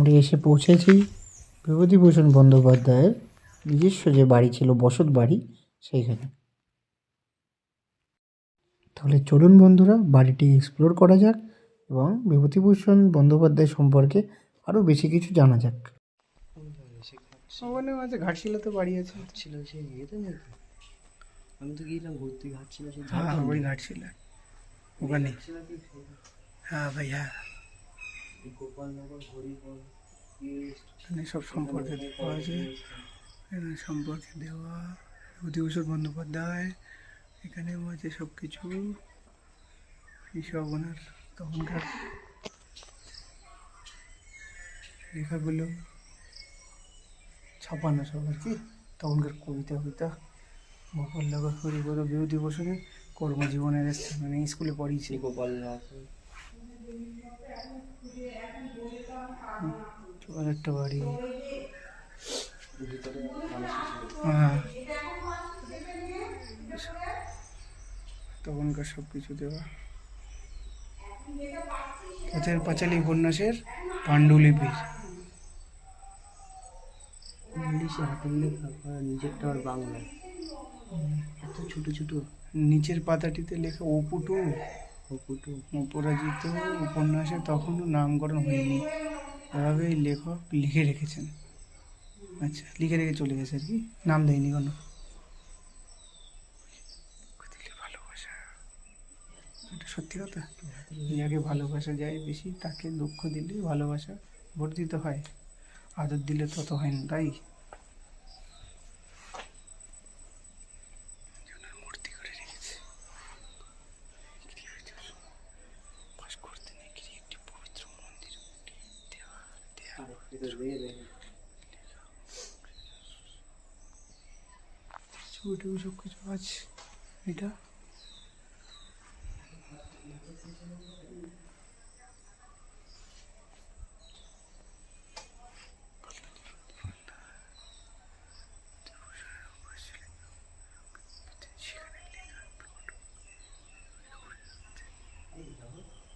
আমরা এসে পৌঁছেছি। বিভূতিভূষণ বন্দ্যোপাধ্যায়ের নিজস্ব যে বাড়ি ছিল বসত বাড়ি সেইখানে। তাহলে চলুন বন্ধুরা বাড়িটি এক্সপ্লোর করা যাক এবং বিভূতিভূষণ বন্দ্যোপাধ্যায় সম্পর্কে আরও বেশি কিছু জানা যাক। ওখানে আছে ঘাটশিলাতে বাড়ি আছে। ছিল সেই ইয়েতে নাকি আমি তো গিয়েছিলাম ঘুরতে ঘাটছিল সেই হ্যাঁ ওই ঘাটশিলা ওখানে। হ্যাঁ ভাই হ্যাঁ। এখানে সব সম্পর্কে দেওয়া আছে। এখানে সম্পর্কে দেওয়া বিভূতিভূষণ বন্দ্যোপাধ্যায়, এখানে আছে সব কিছু এইসব ওনার তখনকার লেখাগুলো ছাপানো সব আর কি। তখনকার কবিতা কবিতা গোপালনগর হরিপদ বিভূতিভূষণের কর্মজীবনের এসছে মানে স্কুলে পড়িয়েছি। গোপালনগর আর একটা বাড়ি। হ্যাঁ। তখনকার সব কিছু দেওয়া। পথের পাঁচালী উপন্যাসের পাণ্ডুলিপি। ইংলিশে হাতের লেখা করা নিজেরটা আর বাংলায়। এত ছোট ছোট। নিচের পাতাটিতে লেখা অপুটু। অপুটু। অপরাজিত উপন্যাসে তখনও নামকরণ হয়নি। এভাবে এই লেখক লিখে রেখেছেন। আচ্ছা লিখে রেখে চলে গেছে আর কি। নাম দেয়নি কোনো। দিলে ভালোবাসা। এটা সত্যি কথা? যাকে ভালোবাসা যায় বেশি তাকে দুঃখ দিলে ভালোবাসা বর্ধিত হয়। আদর দিলে তত হয় না তাই? দেওয়া ছবি সব কিছু আছে এটা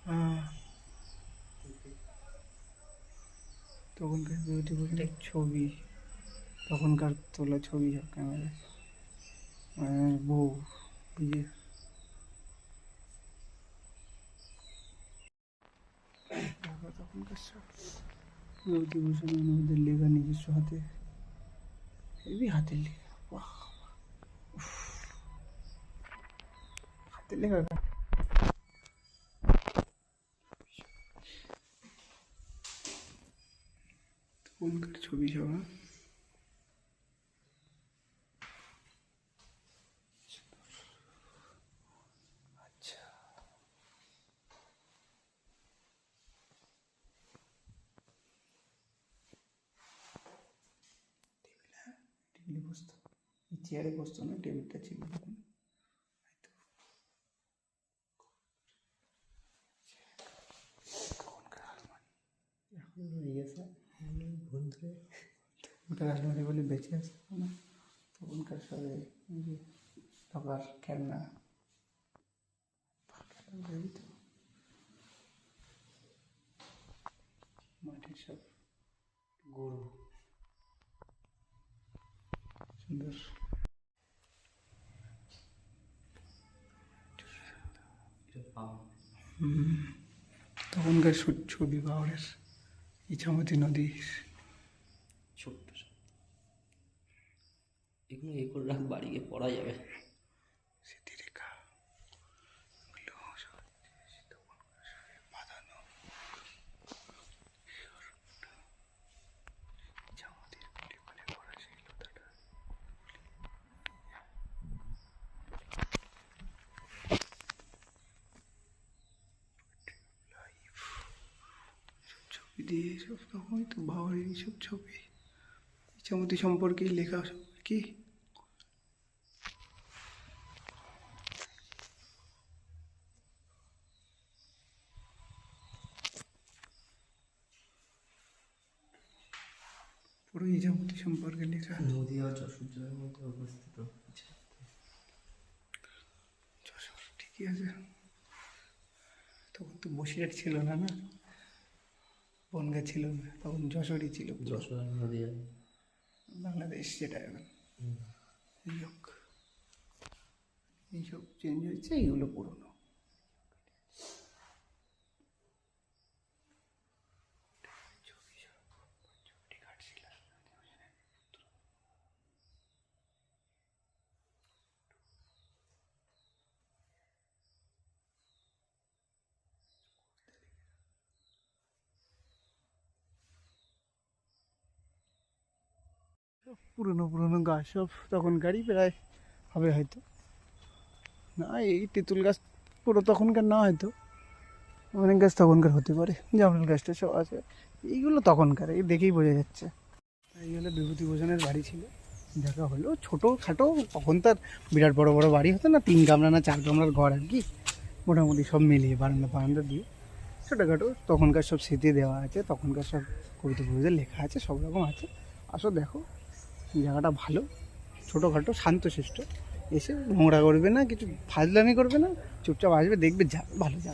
হ্যাঁ। তখনকার বিউটিফুল ছবি। তখনকার তোলা ছবি সব ক্যামেরায় মায়ের বউ বুঝে দেখো তখনকার সব বিভূতিভূষণ ওদের লেখা নিজস্ব হাতে। হেবি হাতের লেখা, বাহ উফ। হাতের লেখা তখনকার ছবি হ্যাঁ? আচ্ছা। চেয়ারে বসতো না টেবিলটা ছিল তখন হয়তো তখনকার আলমারি এখন ইয়েছে বন্ধুরে তখনকার আলমারি বলে বেঁচে আছে। না তখনকার সবে এই যে খেলনা। তো মাটির সব গরু। সুন্দর। তখনকার ছবি পাহাড়ের ইছামতি নদীর ছোট্ট। এগুলো এ করে রাখ, বাড়ি গিয়ে পড়া যাবে। স্মৃতিরেখা এগুলো সব তখনকার সবে বাঁধানো। ইছামতির কুলি কুলি করা সেই লতাটা। লাইফ সব দিয়ে, সব তখন তো বাবার এইসব ছবি। ইছামতি সম্পর্কেই লেখা কি? পুরো ইছামতি সম্পর্কে লেখা নদী আর যশোর জেলার মধ্যে অবস্থিত। যশোর ঠিকই আছে। তখন তো বসিরহাট ছিল না না? বনগা ছিল না তখন যশোরই ছিল যশোর নদীয়া। বাংলাদেশ যেটা এখন এই হোক এইসব চেঞ্জ হয়েছে এইগুলো পুরনো পুরনো পুরনো গাছ সব তখনকারই প্রায় হবে হয়তো। না, এই তেঁতুল গাছ পুরো তখনকার না হয়তো। অনেক গাছ তখনকার হতে পারে, জামরুল গাছটা সব আছে। এইগুলো তখনকার, এই দেখেই বোঝা যাচ্ছে। এই হলো বিভূতি ভোজনের বাড়ি ছিল। দেখা হলো, ছোটো খাটো, তখন তার বিরাট বড় বড় বাড়ি হতো না, তিন কামরা না চার কামরার ঘর আর কি। মোটামুটি সব মিলিয়ে বারান্দা বারান্দা দিয়ে। ছোটোখাটো, তখনকার সব স্মৃতি দেওয়া আছে, তখনকার সব কবিতা কবিতা লেখা আছে, সব রকম আছে। আসো দেখো। জায়গাটা ভালো, ছোটোখাটো, শান্তশিষ্ট। এসে নোংরা করবে না, কিছু ফাজলামি করবে না, চুপচাপ আসবে, দেখবে যা, ভালো জায়গা।